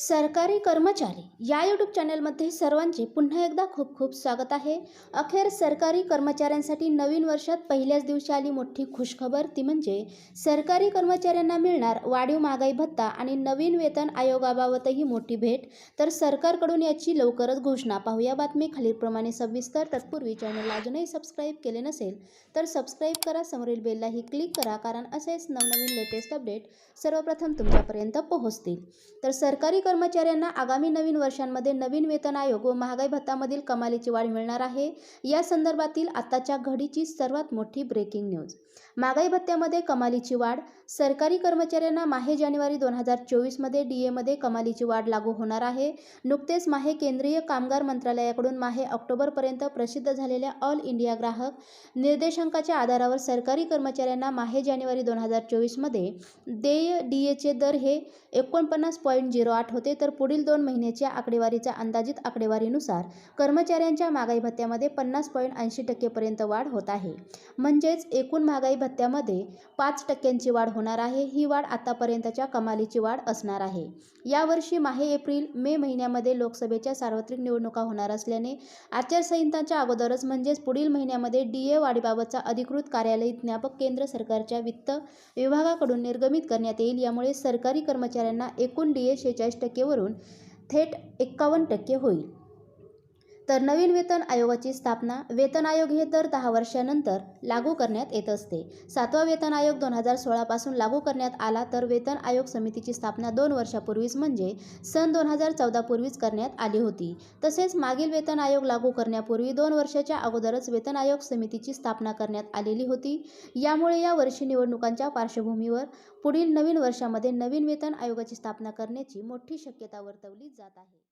सरकारी कर्मचारी या यूट्यूब चॅनलमध्ये सर्वांचे पुन्हा एकदा खूप खूप स्वागत आहे. अखेर सरकारी कर्मचाऱ्यांसाठी नवीन वर्षात पहिल्याच दिवशी आली मोठी खुशखबर. ती म्हणजे सरकारी कर्मचाऱ्यांना मिळणार वाढीव महागाई भत्ता आणि नवीन वेतन आयोगाबाबतही मोठी भेट. तर सरकारकडून याची लवकरच घोषणा. पाहूया बातमी खालीलप्रमाणे सविस्तर. तत्पूर्वी चॅनलला अजूनही सबस्क्राईब केले नसेल तर सबस्क्राईब करा. समोरील बेललाही क्लिक करा. कारण असेच नवनवीन लेटेस्ट अपडेट सर्वप्रथम तुमच्यापर्यंत पोहोचतील. तर सरकारी कर्मचाऱ्यांना आगामी नवीन वर्षांमध्ये नवीन वेतन आयोग व महागाई भत्तामधील कमालीची वाढ मिळणार आहे. या संदर्भातील आताच्या घडीची सर्वात मोठी ब्रेकिंग न्यूज महागाई भत्त्यामध्ये कमालीची वाढ. सरकारी कर्मचाऱ्यांना माहे जानेवारी दोन हजार चोवीसमध्ये डी एमध्ये कमालीची वाढ लागू होणार आहे. नुकतेच माहे केंद्रीय कामगार मंत्रालयाकडून माहे ऑक्टोबरपर्यंत प्रसिद्ध झालेल्या ऑल इंडिया ग्राहक निर्देशांकाच्या आधारावर सरकारी कर्मचाऱ्यांना माहे जानेवारी दोन हजार चोवीसमध्ये देय डी एचे दर हे एकोणपन्नास पॉईंट झिरो आठ होते तर पुढील दोन महिन्याच्या आकडेवारीच्या अंदाजित आकडेवारीनुसार कर्मचाऱ्यांच्या महागाई भत्त्यामध्ये पन्नास पॉईंट ऐंशी टक्केपर्यंत वाढ होत आहे. म्हणजेच एकूण महागाई भत्त्यामध्ये पाच टक्क्यांची वाढ होणार आहे ही वाढ आतापर्यंतच्या कमालीची वाढ असणार आहे. यावर्षी माहे एप्रिल मे महिन्यामध्ये लोकसभेच्या सार्वत्रिक निवडणुका होणार असल्याने आचारसंहितांच्या अगोदरच म्हणजेच पुढील महिन्यामध्ये डी ए वाढीबाबतचा अधिकृत कार्यालय ज्ञापक केंद्र सरकारच्या वित्त विभागाकडून निर्गमित करण्यात येईल. यामुळे सरकारी कर्मचाऱ्यांना एकूण डी ए शेहेचाळीस टक्केवरून थेट एक्कावन्न टक्के होईल. तर नवीन वेतन आयोगाची स्थापना वेतन आयोग हे दर दहा वर्षानंतर लागू करण्यात येत असते. सातवा वेतन आयोग दोन हजार सोळापासून लागू करण्यात आला तर वेतन आयोग समितीची स्थापना दोन वर्षापूर्वीच म्हणजे सन दोन हजार चौदापूर्वीच करण्यात आली होती. तसेच मागील वेतन आयोग लागू करण्यापूर्वी दोन वर्षाच्या अगोदरच वेतन आयोग समितीची स्थापना करण्यात आलेली होती. यामुळे या वर्षी निवडणुकांच्या पार्श्वभूमीवर पुढील नवीन वर्षामध्ये नवीन वेतन आयोगाची स्थापना करण्याची मोठी शक्यता वर्तवली जात आहे.